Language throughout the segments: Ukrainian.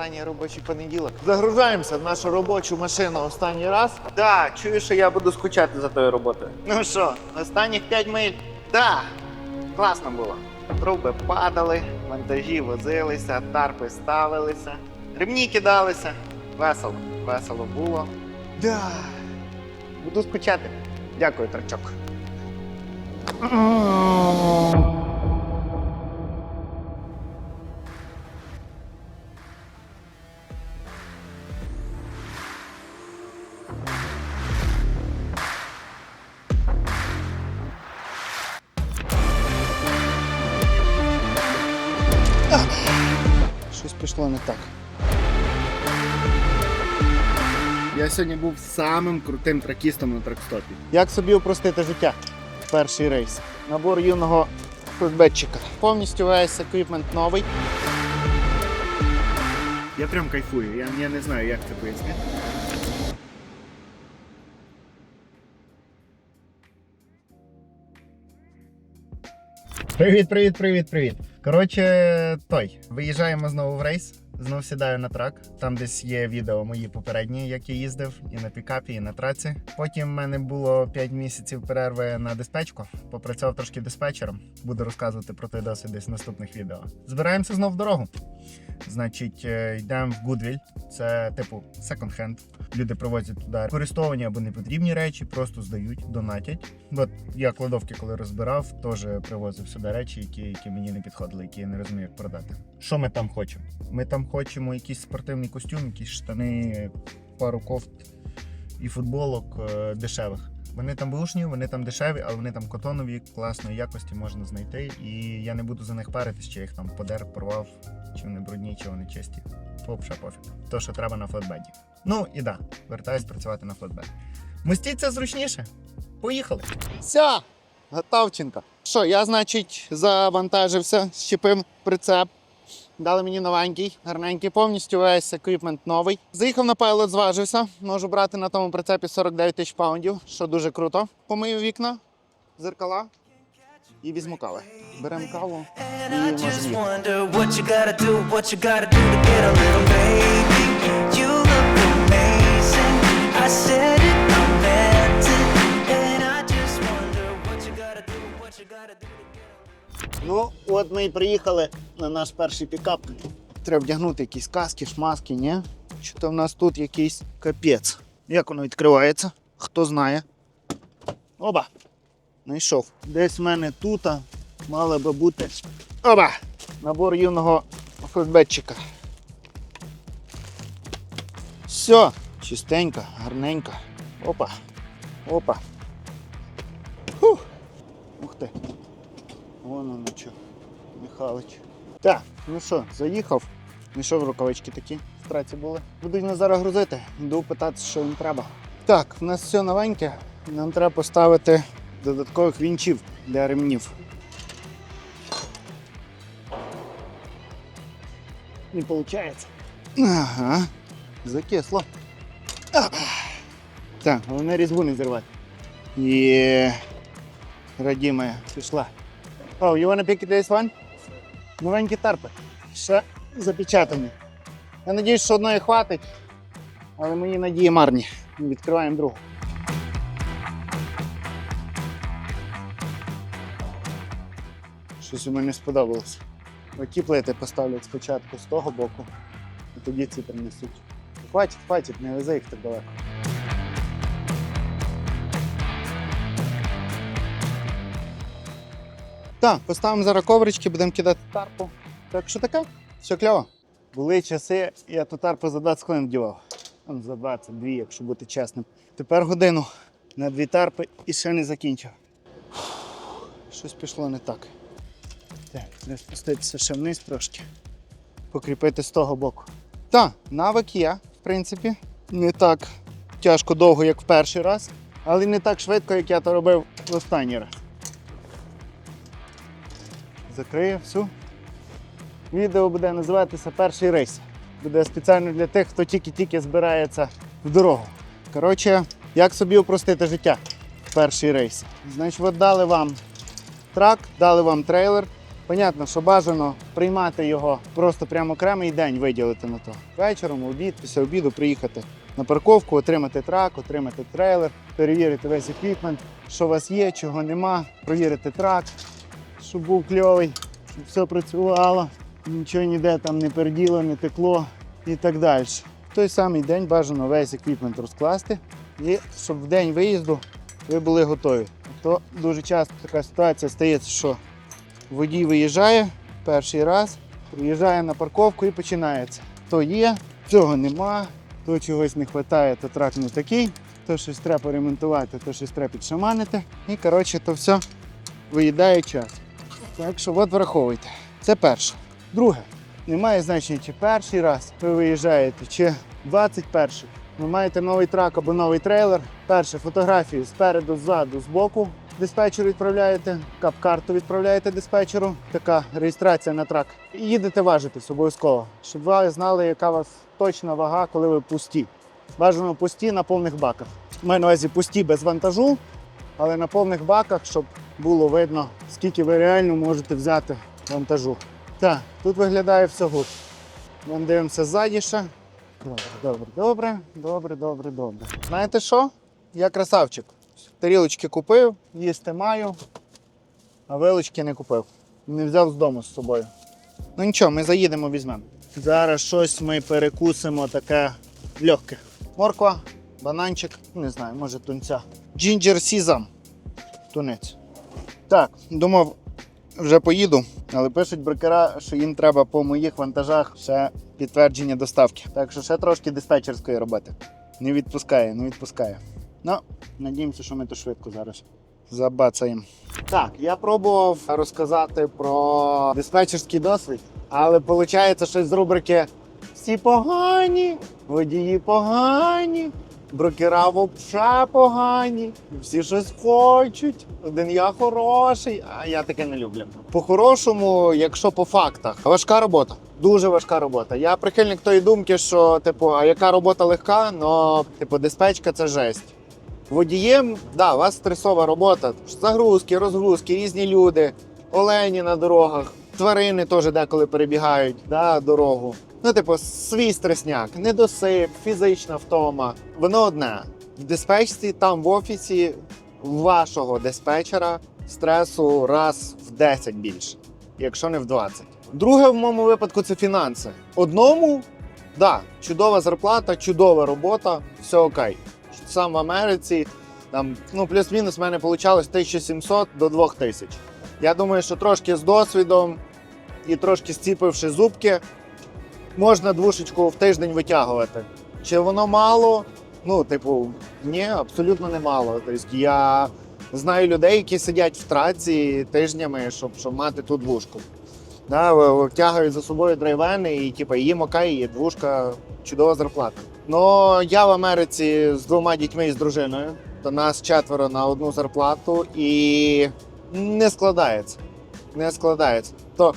останній робочий понеділок. Загружаємося в нашу робочу машину останній раз. Да, чую, що я буду скучати за тою роботою. Ну що, останніх 5 миль? Да, класно було. Труби падали, вантажі возилися, тарпи ставилися, ремні кидалися. Весело, весело було. Да. Буду скучати. Дякую, трачок. Я сьогодні був самим крутим тракістом на тракстопі. Як собі упростити життя? Перший рейс. Набор юного футбетчика. Повністю весь еквіпмент новий. Я прям кайфую, я, я не знаю, як це пояснити. Привіт, привіт, привіт, привіт. Коротше, той. Виїжджаємо знову в рейс. Знов сідаю на трак. Там десь є відео мої попередні, як я їздив, і на пікапі, і на траці. Потім в мене було 5 місяців перерви на диспетчку. Попрацював трошки диспетчером. Буду розказувати про той досвід десь в наступних відео. Збираємося знов в дорогу. Значить, е, йдемо в Гудвіль. Це типу секонд-хенд. Люди привозять туди користовані або непотрібні речі, просто здають, донатять. От я кладовки, коли розбирав, теж привозив сюди речі, які, які мені не підходили, які я не розумію, як продати. Що ми там хочемо? Ми там хочемо якийсь спортивний костюм, якісь штани, пару кофт і футболок е, дешевих. Вони там бушні, вони там дешеві, але вони там котонові, класної якості можна знайти. І я не буду за них паритись, чи їх там подер, порвав, чи вони брудні, чи вони чисті. Попша пофіг. То, що треба на флетбеді. Ну і да, вертаюсь працювати на флетбеді. Мостіться зручніше. Поїхали. Все, готовченко. Що, я, значить, завантажився, щепив прицеп. Дали мені новенький, гарненький, повністю весь еквіпмент новий. Заїхав на пайлот, зважився. Можу брати на тому прицепі 49 тисяч паундів, що дуже круто. Помию вікна, зеркала і візьму кави. Беремо каву і можемо от ми і приїхали на наш перший пікап. Треба вдягнути якісь каски, шмаски, ні? Що то в нас тут якийсь капець. Як воно відкривається? Хто знає. Оба! Знайшов. Десь в мене тут мала би бути. Оба! Набор юного флетбетчика. Все, чистенько, гарненько. Опа. Опа. Фух. Ух ти. Вон воно що. Михалич. Так, ну що, заїхав. Знайшов рукавички такі в траці були. Буду їх зараз грузити. Йду питати, що їм треба. Так, в нас все новеньке. Нам треба поставити додаткових вінчів для ремнів. Не виходить. Ага. Закисло. Так, головне різьбу не зірвати. Є. Раді моя, пішла. Oh, you wanna pick this one? Новенькі тарпи. Ще запечатані. Я надіюсь, що одної хватить, але мої надії марні. Відкриваємо другу. Щось у мене сподобалось. Оті плити поставлять спочатку з того боку, і тоді ці принесуть. Хватить, хватить, не везе їх так далеко. Так, поставимо зараз коврички, будемо кидати тарпу. Так що таке? Все кльово. Були часи, я ту тарпу за 20 хвилин вдівав. За 22, якщо бути чесним. Тепер годину на дві тарпи і ще не закінчив. Щось пішло не так. Так, треба спуститися ще вниз трошки. Покріпити з того боку. Так, навик є, в принципі. Не так тяжко довго, як в перший раз, але не так швидко, як я то робив в останній раз закрию всю. Відео буде називатися Перший рейс. Буде спеціально для тих, хто тільки-тільки збирається в дорогу. Коротше, як собі упростити життя перший рейс. Значить, от дали вам трак, дали вам трейлер, Понятно, що бажано приймати його просто прямо окремий день виділити на то. Вечором, обід, після обіду приїхати на парковку, отримати трак, отримати трейлер, перевірити весь еквіпмент, що у вас є, чого нема, провірити трак, щоб був кльовий, щоб все працювало, нічого ніде там не перділо, не текло і так далі. В той самий день бажано весь еквіпмент розкласти і щоб в день виїзду ви були готові. То дуже часто така ситуація стається, що водій виїжджає перший раз, приїжджає на парковку і починається. То є, цього нема, то чогось не вистачає, то трак не такий, то щось треба ремонтувати, то щось треба підшаманити. І коротше, то все виїдає час. Так що от враховуйте. Це перше. Друге, немає значення, чи перший раз ви виїжджаєте, чи 21-й. Ви маєте новий трак або новий трейлер. Перше фотографію спереду, ззаду, збоку. Диспетчеру відправляєте, кап-карту відправляєте диспетчеру. Така реєстрація на трак. І їдете важитись обов'язково, щоб ви знали, яка у вас точна вага, коли ви пусті. Бажано пусті на повних баках. Маю на увазі пусті без вантажу, але на повних баках, щоб було видно, скільки ви реально можете взяти вантажу. Так, тут виглядає все гуд. Ми дивимося ззаді ще. Добре, добре, добре, добре, добре, добре. Знаєте що? Я красавчик. Тарілочки купив, їсти маю, а вилочки не купив. Не взяв з дому з собою. Ну нічого, ми заїдемо, візьмемо. Зараз щось ми перекусимо таке легке. Морква, бананчик, не знаю, може тунця. Джинджер сізам. Тунець. Так, думав, вже поїду, але пишуть брокера, що їм треба по моїх вантажах ще підтвердження доставки. Так що ще трошки диспетчерської роботи. Не відпускає, не відпускає. Ну, надіємося, що ми то швидко зараз забацаємо. Так, я пробував розказати про диспетчерський досвід, але виходить щось з рубрики Всі погані, водії погані, брокера вовша погані, всі щось хочуть. Один я хороший, а я таке не люблю. По-хорошому, якщо по фактах, важка робота. Дуже важка робота. Я прихильник тої думки, що типу, а яка робота легка, но типу, диспетчка це жесть. Водієм, да, у вас стресова робота. Загрузки, розгрузки, різні люди, олені на дорогах, тварини теж деколи перебігають да, дорогу. Ну, типу, свій стресняк, недосип, фізична втома. Воно одне. В диспетчці, там в офісі вашого диспетчера стресу раз в 10 більше, якщо не в 20. Друге, в моєму випадку, це фінанси. Одному, да, чудова зарплата, чудова робота, все окей. Сам в Америці, там, ну, плюс-мінус в мене вийшло 1700 до 2000. Я думаю, що трошки з досвідом і трошки зціпивши зубки, можна двушечку в тиждень витягувати. Чи воно мало? Ну, типу, ні, абсолютно не мало. Тобто я знаю людей, які сидять в траці тижнями, щоб, щоб мати ту двушку. Да, тягають за собою драйвени і типу, їм окей, і двушка чудова зарплата. Ну я в Америці з двома дітьми і з дружиною, то нас четверо на одну зарплату і не складається. Не складається. То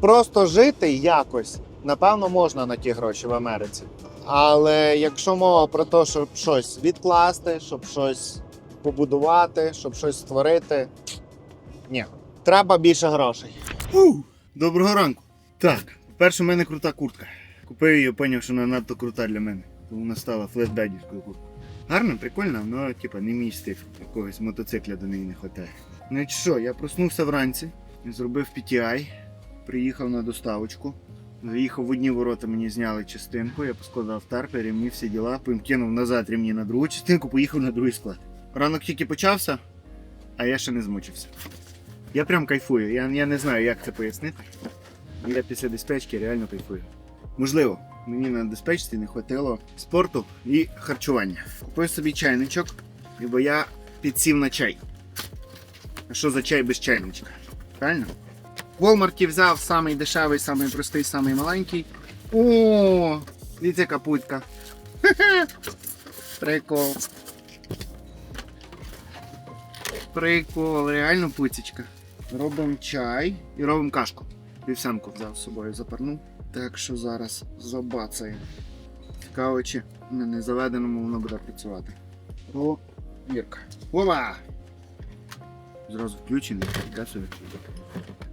просто жити якось, напевно, можна на ті гроші в Америці. Але якщо мова про те, щоб щось відкласти, щоб щось побудувати, щоб щось створити, ні. Треба більше грошей. Доброго ранку. Так, перше, в мене крута куртка. Купив її, зрозумів, що вона надто крута для мене. Тому вона стала флешбедівською курткою. Гарно, прикольно, але типа не мій стиль. Якогось мотоцикля до неї не вистачає. Ну що, я проснувся вранці, зробив PTI, приїхав на доставочку. Заїхав в одні ворота, мені зняли частинку, я поскладав тарпи, ремні, всі діла, потім кинув назад ремні на другу частинку, поїхав на другий склад. Ранок тільки почався, а я ще не змучився. Я прям кайфую. Я, я не знаю, як це пояснити. Я після диспетчки реально кайфую. Можливо, мені на диспетчці не вистачило спорту і харчування. Купив собі чайничок, бо я підсів на чай. А що за чай без чайничка? Правильно? В Walmart взяв самий дешевий, самий простий, самий маленький. О, дивіться капутка. Прикол. Прикол, реально пуцечка. Робимо чай і робимо кашку. Вівсянку взяв з собою запарну. Так що зараз забацаємо. Цікаво, чи на незаведеному воно буде працювати. О, Вірка. Ова! Зразу включений, собі.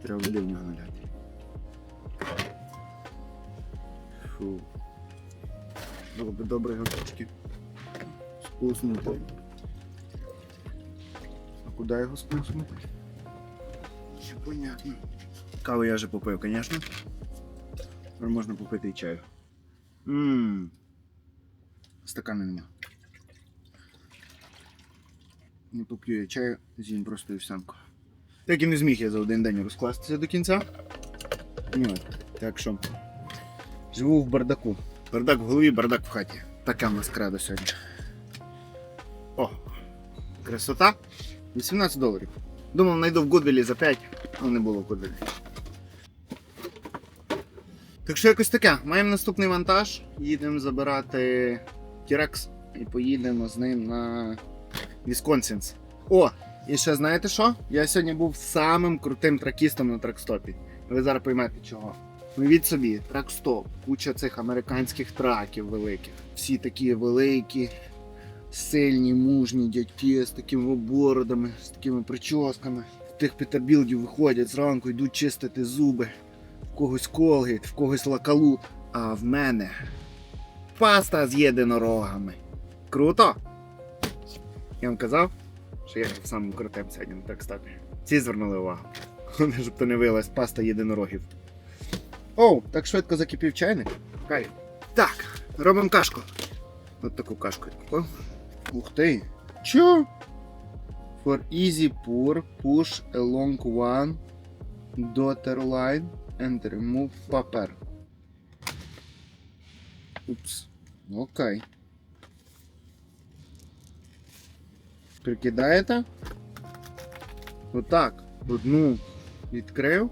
Треба води в нього наляти. Фу. Було би добре його трошки спуснути. А куди його спуснути? Непонятно. Каву я вже попив, звісно. Тепер можна попити і чаю. Ммм. Стакана нема. Не поп'ю я чаю, з'їм просто вівсянку. Так і не зміг я за один день розкластися до кінця. Ну, так що. Живу в бардаку. Бардак в голові, бардак в хаті. Таке в нас кредо сьогодні. О! Красота. 18 доларів. Думав, знайду в Гудвілі за 5, але не було в Гудвілі. Так що якось таке. Маємо наступний вантаж. Їдемо забирати Тірекс і поїдемо з ним на Вісконсінс. О! І ще знаєте що? Я сьогодні був самим крутим тракістом на тракстопі. Ви зараз поймете чого. Уявіть собі, тракстоп, куча цих американських траків великих. Всі такі великі, сильні, мужні дядьки з такими бородами, з такими прическами. В тих петербілдів виходять зранку, йдуть чистити зуби. В когось колгейт, в когось лакалут. А в мене паста з єдинорогами. Круто! Я вам казав, що я був самим крутим сьогодні на тракстопі. Всі звернули увагу. Щоб то не виявилась паста єдинорогів. Оу, так швидко закипів чайник. Кайф. Так, робимо кашку. От таку кашку я. Ух ти. Чо? For easy pour, push along one daughter line and remove paper. Упс. Окей. Прикидаєте? Отак. Одну відкрив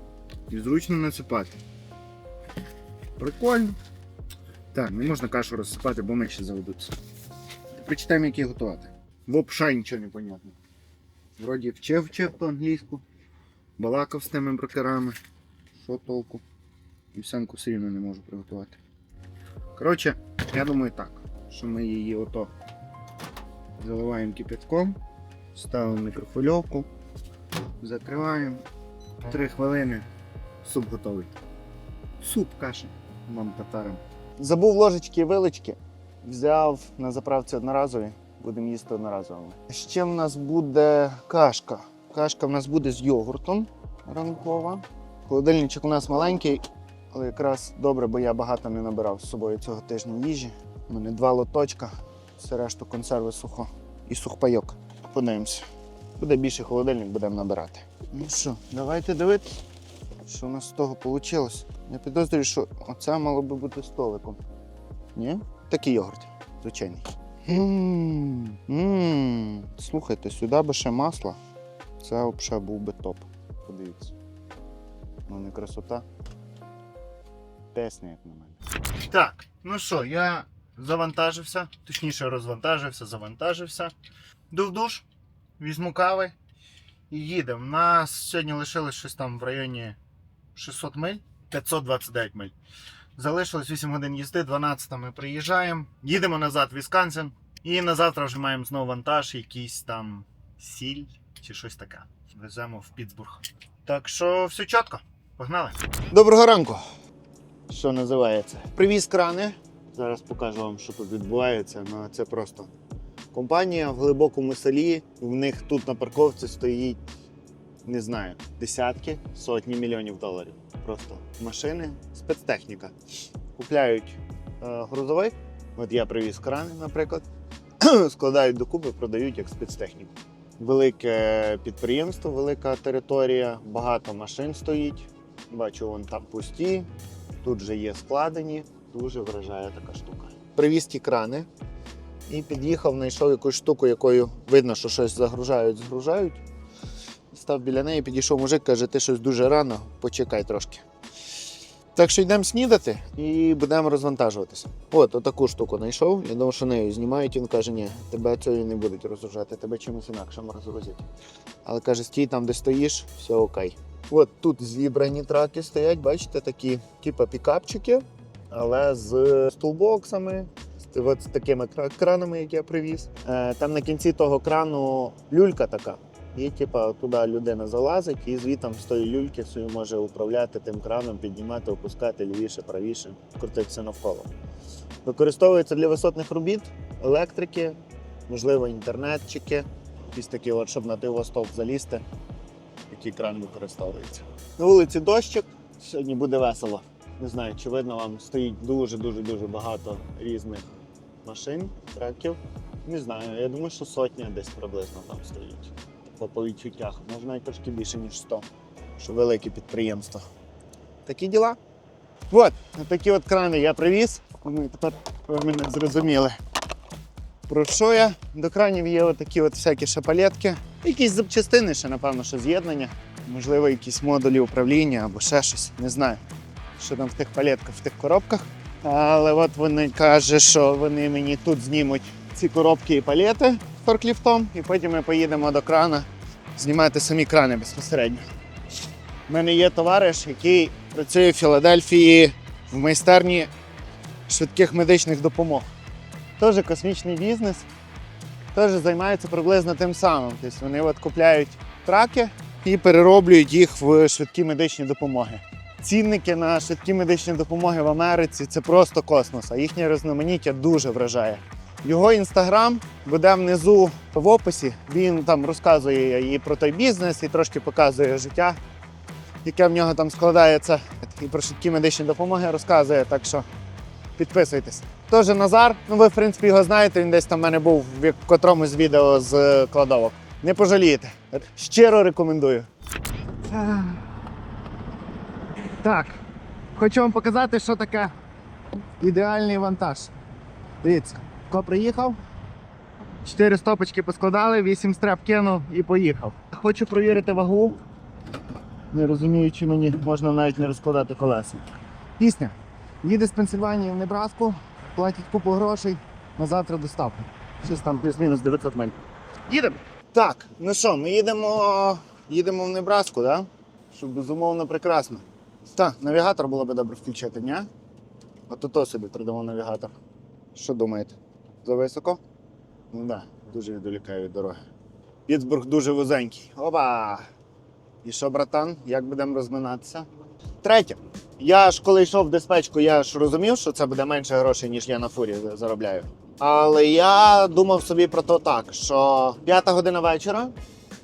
і зручно насипати. Прикольно. Так, не можна кашу розсипати, бо ми ще заведуться. Прочитаємо, її готувати. Вопша нічого не понятно. Вроді вчив вчив по англійську, балакав з тими брокерами. Що толку? Вівсянку все рівно не можу приготувати. Коротше, я думаю так, що ми її ото заливаємо кипятком, ставимо мікрохвильовку, закриваємо. Три хвилини, суп готовий. Суп каша. Мам татарам. Забув ложечки і вилочки. Взяв на заправці одноразові. Будемо їсти одноразовими. Ще в нас буде кашка. Кашка в нас буде з йогуртом ранкова. Холодильничок у нас маленький, але якраз добре, бо я багато не набирав з собою цього тижня їжі. У мене два лоточка, все решту консерви сухо і сухпайок. Подивимося. Буде більше холодильник, будемо набирати. Ну що, давайте дивитися, що у нас з того вийшло. Я підозрюю, що оце мало би бути столиком. Ні? Такий йогурт, звичайний. Мм, мм. Слухайте, сюди би ще масло. Це взагалі був би топ. Подивіться. Ну не красота. Песня, як на мене. Так, ну що, я завантажився, точніше розвантажився, завантажився. Йду в душ, візьму кави і їдемо. Нас сьогодні лишилось щось там в районі 600 миль, 529 миль. Залишилось 8 годин їзди, 12 ми приїжджаємо, їдемо назад в Вісконсин. І на завтра вже маємо знову вантаж, якийсь там сіль чи щось таке. Веземо в Пітсбург. Так що все чітко, погнали. Доброго ранку. Що називається? Привіз крани. Зараз покажу вам, що тут відбувається. Ну, це просто компанія в глибокому селі. В них тут на парковці стоїть, не знаю, десятки, сотні мільйонів доларів. Просто машини, спецтехніка. Купляють е, грузовик. От я привіз крани, наприклад, складають докупи, продають як спецтехніку. Велике підприємство, велика територія, багато машин стоїть. Бачу, вон там пусті, тут же є складені. Дуже вражає така штука. Привіз ті крани і під'їхав, знайшов якусь штуку, якою видно, що щось загружають, згружають. Став біля неї, підійшов мужик, каже, ти щось дуже рано, почекай трошки. Так що йдемо снідати і будемо розвантажуватися. От, отаку штуку знайшов. Я думав, що нею знімають. Він каже, ні, тебе цією не будуть розгружати, тебе чимось інакшим розгрузять. Але каже, стій там, де стоїш, все окей. От тут зібрані траки стоять, бачите, такі, типу пікапчики, але з стулбоксами, з, такими кранами, як я привіз. Е, там на кінці того крану люлька така. І типа туди людина залазить і звітом з тої люльки свою може управляти тим краном, піднімати, опускати лівіше, правіше, крутитися навколо. Використовується для висотних робіт, електрики, можливо, інтернетчики, якісь такі, от, щоб на той стовп залізти. Такий кран використовується. На вулиці дощик, сьогодні буде весело. Не знаю, чи видно вам стоїть дуже-дуже дуже багато різних машин, треків. Не знаю, я думаю, що сотня десь приблизно там стоїть. По, по відчуттях. Може навіть трошки більше, ніж 100. Що велике підприємство. Такі діла. От, такі от крани я привіз. Ну, тепер ви мене зрозуміли. Про що я? До кранів є отакі от всякі шапалетки. Якісь запчастини, ще, напевно, що з'єднання. Можливо, якісь модулі управління або ще щось. Не знаю, що там в тих палетках, в тих коробках. Але от вони кажуть, що вони мені тут знімуть ці коробки і палети форкліфтом, і потім ми поїдемо до крана знімати самі крани безпосередньо. У мене є товариш, який працює в Філадельфії в майстерні швидких медичних допомог. Теж космічний бізнес, теж займається приблизно тим самим. Тобто вони от купляють траки і перероблюють їх в швидкі медичні допомоги. Цінники на швидкі медичні допомоги в Америці це просто космос, а їхнє різноманіття дуже вражає. Його інстаграм буде внизу в описі. Він там розказує і про той бізнес, і трошки показує життя, яке в нього там складається. І про швидкі медичні допомоги розказує. Так що підписуйтесь. Тож Назар, ну ви в принципі його знаєте, він десь там в мене був в котромусь відео з е, кладовок. Не пожалієте. Щиро рекомендую. Так, хочу вам показати, що таке ідеальний вантаж. Дивіться, ко приїхав, чотири стопочки поскладали, вісім стреп кинув і поїхав. Хочу провірити вагу. Не розумію, чи мені можна навіть не розкладати колеса. Пісня. Їде з Пенсильванії в Небраску, платить купу грошей, на завтра доставка. Щось там плюс-мінус 900 миль. Їдемо. Так, ну що, ми їдемо, їдемо в Небраску? Да? Що безумовно прекрасно. Так, навігатор було би добре включити, ні? От то собі придамо навігатор. Що думаєте? За високо? Ну да, дуже відволікає від дороги. Пітсбург дуже вузенький. Опа! І що, братан, як будемо розминатися? Третє. Я ж коли йшов в диспетчку, я ж розумів, що це буде менше грошей, ніж я на фурі заробляю. Але я думав собі про то так, що п'ята година вечора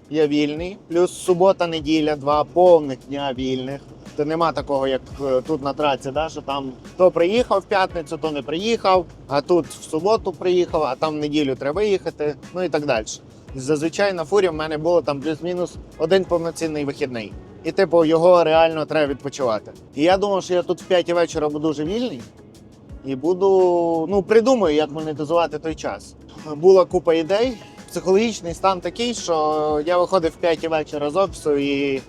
я вільний, плюс субота, неділя, два повних дня вільних. То нема такого, як е, тут на траці, да, що там то приїхав в п'ятницю, то не приїхав, а тут в суботу приїхав, а там в неділю треба їхати, ну і так далі. Зазвичай на фурі в мене було там плюс-мінус один повноцінний вихідний. І, типу, його реально треба відпочивати. І я думав, що я тут в 5 вечора буду вже вільний і буду, ну, придумаю, як монетизувати той час. Була купа ідей. Психологічний стан такий, що я виходив в 5 вечора з офісу і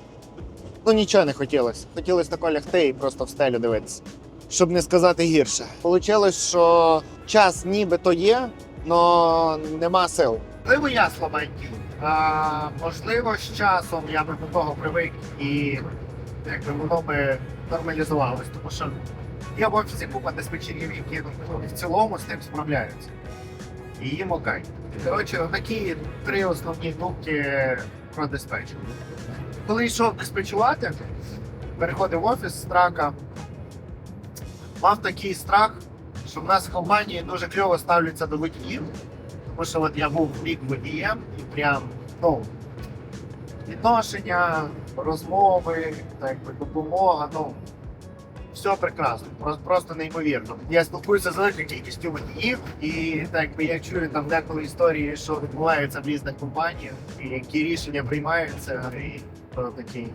ну нічого не хотілося. Хотілося тако лягти і просто в стелю дивитися. Щоб не сказати гірше. Получилось, що час нібито є, але нема сил. Можливо, я слабенький. А, можливо, з часом я би до того привик і якби воно би нормалізувалось, тому що є в офісі купа диспетчерів, які ну, в цілому з тим справляються. І їм окей. Коротше, такі три основні думки про диспетчер. Коли йшов диспетчувати, переходив в офіс з трака, мав такий страх, що в нас в компанії дуже кльово ставляться до водіїв. Тому що от я був рік водієм і прям ну, відношення, розмови, так допомога, ну все прекрасно, просто, неймовірно. Я спілкуюся з великою кількістю водіїв, і так я чую там деколи історії, що відбувається в різних компаніях, і які рішення приймаються, і то такий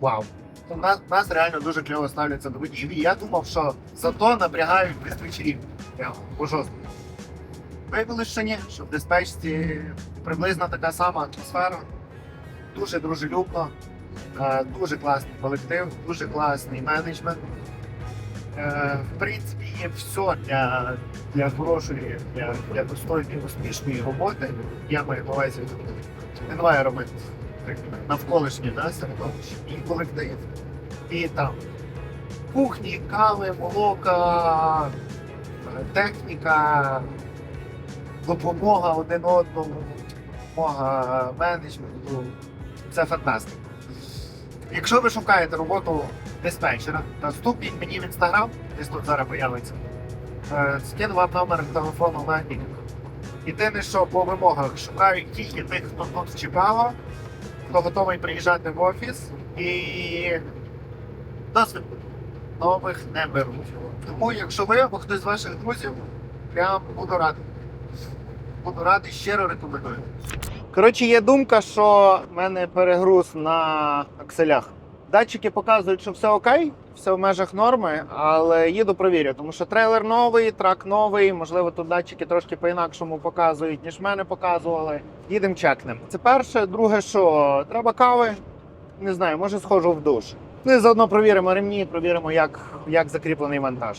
вау. У нас, у нас реально дуже кльово ставляться до водіїв. І я думав, що зато напрягають диспетчерів. По жорстко. Виявилося, що ні, що в диспетчці приблизно така сама атмосфера. Дуже дружелюбно, дуже класний колектив, дуже класний менеджмент. Е, В принципі, є все для, для хорошої, для, для достойної, успішної роботи. Я маю на увазі не маю робити навколишнє да, середовище і колектив. І там кухні, кави, молока, техніка, допомога один одному. допомога менеджменту. Це фантастика. Якщо ви шукаєте роботу диспетчера, то вступіть мені в інстаграм, десь тут зараз появиться. Е, Скину вам номер телефону на лінк. Єдине, що по вимогах шукаю тільки тих, хто тут в Чикаго, хто готовий приїжджати в офіс і досвід нових не беруть. Тому, якщо ви або хтось з ваших друзів, прям буду радий. Буду щиро рекомендую. Коротше, є думка, що в мене перегруз на акселях. Датчики показують, що все окей, все в межах норми, але їду провірю, тому що трейлер новий, трак новий, можливо, тут датчики трошки по-інакшому показують, ніж мене показували. Їдемо чекнемо. Це перше. Друге, що треба кави. Не знаю, може схожу в душ. Ну і заодно провіримо ремні, провіримо, як, як закріплений вантаж.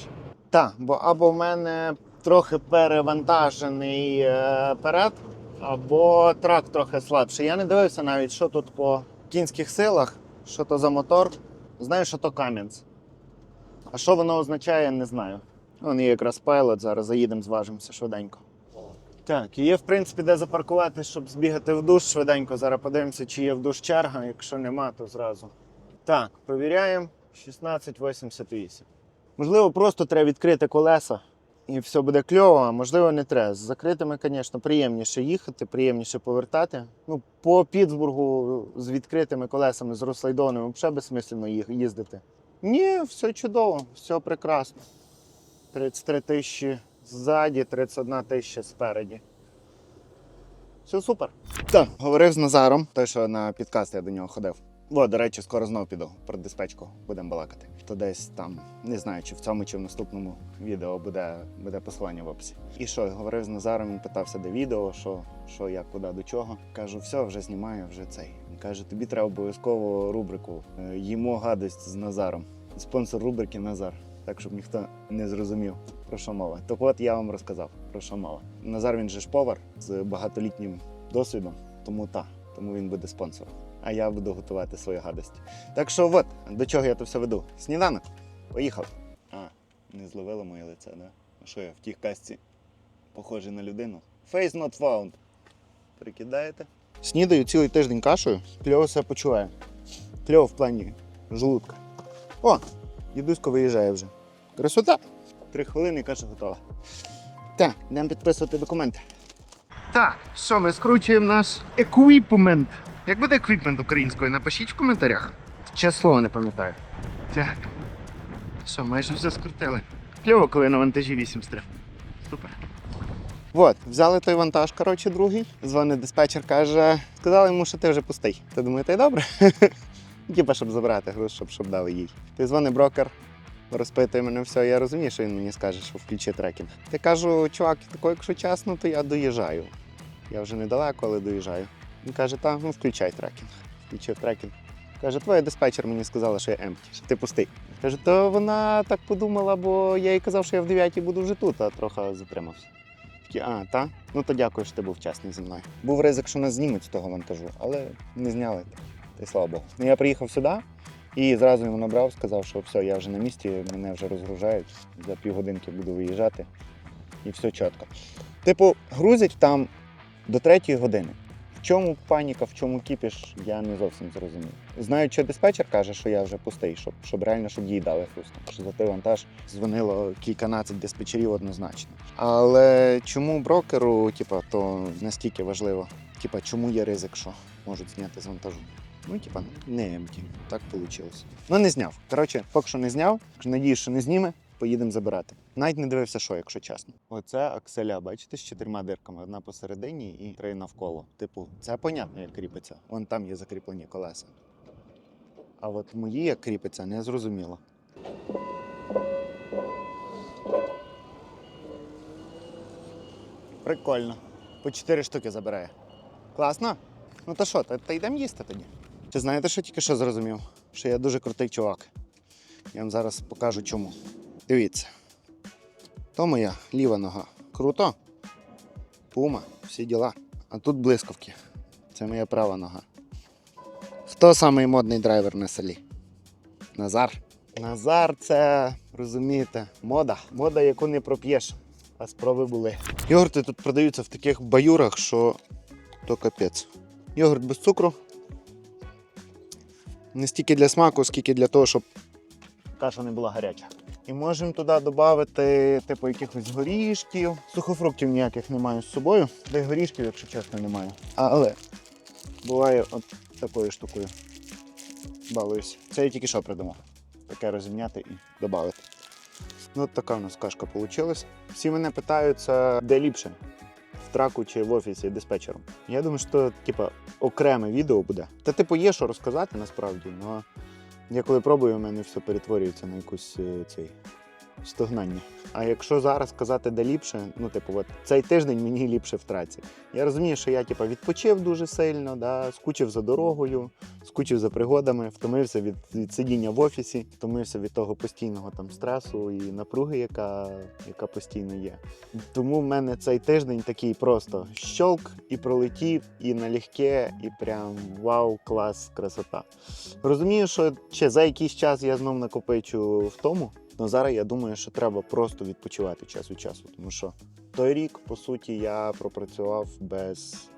Так, бо або в мене трохи перевантажений е, перед, або трак трохи слабший. Я не дивився навіть, що тут по кінських силах, що то за мотор. Знаю, що то Кам'янц. А що воно означає, не знаю. Вон є якраз пайлот, зараз заїдемо, зважимося швиденько. Так, є, в принципі, де запаркувати, щоб збігати в душ швиденько. Зараз подивимося, чи є в душ черга. Якщо нема, то зразу. Так, провіряємо 1688. Можливо, просто треба відкрити колеса і все буде кльово, а можливо, не треба. З закритими, звісно, приємніше їхати, приємніше повертати. Ну, по Пітсбургу з відкритими колесами, з розслайдованими, взагалі безсмислено їздити. Ні, все чудово, все прекрасно. 33 тисячі ззаді, 31 тисяча спереді. Все супер. Так, говорив з Назаром, той, що на підкаст я до нього ходив. О, до речі, скоро знов піду про диспетчку, будемо балакати. То десь там, не знаю, чи в цьому, чи в наступному відео буде, буде посилання в описі. І що, говорив з Назаром, питався, де відео, що, що як, куди, до чого. Кажу, все, вже знімаю, вже цей. Каже, тобі треба обов'язково рубрику е, Їмо гадость з Назаром. Спонсор рубрики Назар. Так, щоб ніхто не зрозумів, про що мова. Так от я вам розказав, про що мова. Назар він же ж повар з багатолітнім досвідом, тому та, тому він буде спонсором. А я буду готувати свою гадость. Так що от, до чого я то все веду. Сніданок. Поїхав. А, не зловило моє лице, да? А що я в тій касці похожий на людину? Face not found. Прикидаєте? Снідаю цілий тиждень кашею, кльово себе почуваю. Кльово в плані желудка. О, дідусько виїжджає вже. Красота! Три хвилини каша готова. Так, йдемо підписувати документи. Так, що ми скручуємо наш еквіпмент. Як буде еквіпмент українською? Напишіть в коментарях. Ще слово не пам'ятаю. Так. Що, майже все скрутили. Кльово, коли на вантажі 8 стрів. Супер. От, взяли той вантаж, коротше, другий. Дзвонить диспетчер, каже, сказали йому, що ти вже пустий. Ти думаєте, та й добре? Типа, щоб забрати груз, щоб, щоб дали їй. Ти дзвонить брокер, розпитує мене все. Я розумію, що він мені скаже, що включи трекінг. Я кажу, чувак, тако, якщо чесно, то я доїжджаю. Я вже недалеко, але доїжджаю. Він каже, так, ну включай трекінг. Включив трекінг. Каже, твоя диспетчер мені сказала, що я емпті, що ти пустий. Каже, то вона так подумала, бо я їй казав, що я в 9 буду вже тут, а трохи затримався. Такі, а, та? Ну то дякую, що ти був чесний зі мною. Був ризик, що нас знімуть з того вантажу, але не зняли. Та й слава Богу. Ну я приїхав сюди і зразу йому набрав, сказав, що все, я вже на місці, мене вже розгружають. За півгодинки буду виїжджати. І все чітко. Типу, грузять там до третьої години. Чому паніка, в чому кіпіш, я не зовсім зрозумів. Знаю, що диспетчер каже, що я вже пустий, щоб, щоб реально щоб їй дали хрустом. Що за той вантаж дзвонило кільканадцять диспетчерів однозначно. Але чому брокеру, типа, то настільки важливо? Типа, чому є ризик, що можуть зняти з вантажу? Ну, типа, не емті. Так вийшло. Ну, не зняв. Коротше, поки що не зняв. Надіюсь, що не зніме. Поїдемо забирати. Навіть не дивився, що, якщо чесно. Оце акселя, бачите, з чотирма дирками: одна посередині і три навколо. Типу, це понятно, як кріпиться. Вон там є закріплені колеса. А от мої як кріпиться, не зрозуміло. Прикольно. По чотири штуки забирає. Класно? Ну то що, та, йдемо їсти тоді. Чи знаєте, що тільки що зрозумів? Що я дуже крутий чувак. Я вам зараз покажу чому. Дивіться. То моя ліва нога. Круто. Пума, всі діла. А тут блискавки. Це моя права нога. Хто самий модний драйвер на селі? Назар. Назар це, розумієте, мода. Мода, яку не проп'єш. А спроби були. Йогурти тут продаються в таких баюрах, що то капець. Йогурт без цукру. Не стільки для смаку, скільки для того, щоб каша не була гаряча. І можемо туди додати, типу, якихось горішків. Сухофруктів ніяких не маю з собою. Де горішків, якщо чесно, немає. Але буває от такою штукою. Балуюсь. Це я тільки що придумав. Таке розімняти і додати. Ну, от така у нас кашка вийшла. Всі мене питаються, де ліпше. В траку чи в офісі диспетчером. Я думаю, що типа окреме відео буде. Та типу є що розказати насправді, але я коли пробую, у мене все перетворюється на якусь е, цей стогнання. А якщо зараз казати, де ліпше, ну типу, от цей тиждень мені ліпше в траці. Я розумію, що я типу, відпочив дуже сильно, да, скучив за дорогою, скучив за пригодами, втомився від, від сидіння в офісі, втомився від того постійного там стресу і напруги, яка, яка постійно є. Тому в мене цей тиждень такий просто щолк і пролетів, і налегке, і прям вау, клас, красота. Розумію, що ще за якийсь час я знов накопичу в тому. Але зараз я думаю, що треба просто відпочивати час від часу. Тому що той рік, по суті, я пропрацював без,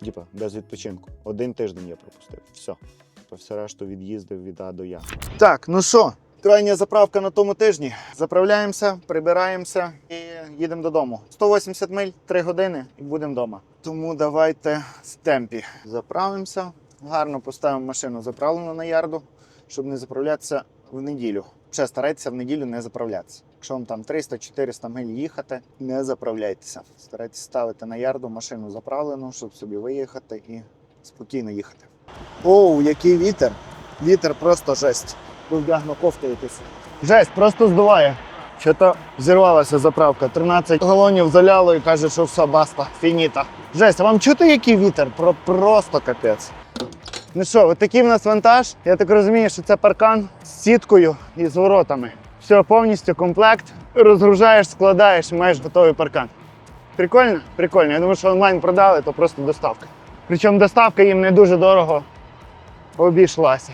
діпа, без відпочинку. Один тиждень я пропустив. Все. Типа, все решту від'їздив від А до Я. Так, ну що, крайня заправка на тому тижні. Заправляємося, прибираємося і їдемо додому. 180 миль, 3 години і будемо вдома. Тому давайте в темпі заправимося. Гарно поставимо машину заправлену на ярду, щоб не заправлятися в неділю. Ще старайтеся в неділю не заправлятися. Якщо вам там 300-400 миль їхати, не заправляйтеся. Старайтеся ставити на ярду машину заправлену, щоб собі виїхати і спокійно їхати. Оу, який вітер! Вітер просто жесть. Вдягну кофти якісь. Жесть, просто здуває. Що-то зірвалася заправка. 13 галонів заляло і каже, що все, баста, фініта. Жесть, а вам чути, який вітер? Про, просто капець. Ну що, от такий в нас вантаж. Я так розумію, що це паркан з сіткою і з воротами. Все, повністю комплект. Розгружаєш, складаєш маєш готовий паркан. Прикольно? Прикольно. Я думаю, що онлайн продали, то просто доставка. Причому доставка їм не дуже дорого обійшлася.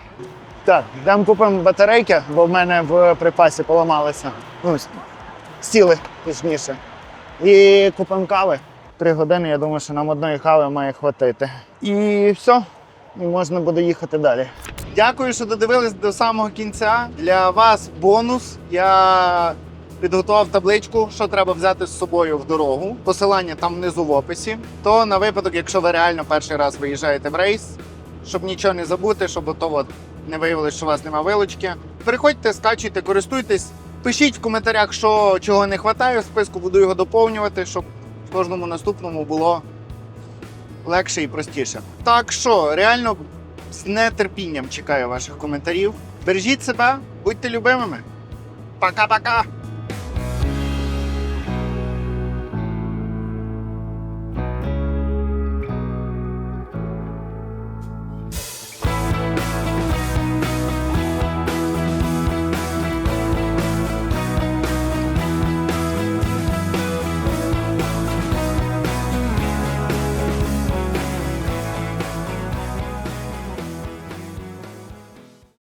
Так, йдемо купимо батарейки, бо в мене в припасі поламалися. Ну, сіли, точніше. І купимо кави. Три години, я думаю, що нам одної кави має хватити. І все, і можна буде їхати далі. Дякую, що додивились до самого кінця. Для вас бонус. Я підготував табличку, що треба взяти з собою в дорогу. Посилання там внизу в описі. То на випадок, якщо ви реально перший раз виїжджаєте в рейс, щоб нічого не забути, щоб ото от не виявилось, що у вас немає вилочки. Переходьте, скачуйте, користуйтесь. Пишіть в коментарях, що чого не вистачає в списку, буду його доповнювати, щоб в кожному наступному було легше і простіше. Так що, реально з нетерпінням чекаю ваших коментарів. Бережіть себе, будьте любимими. Пока-пока!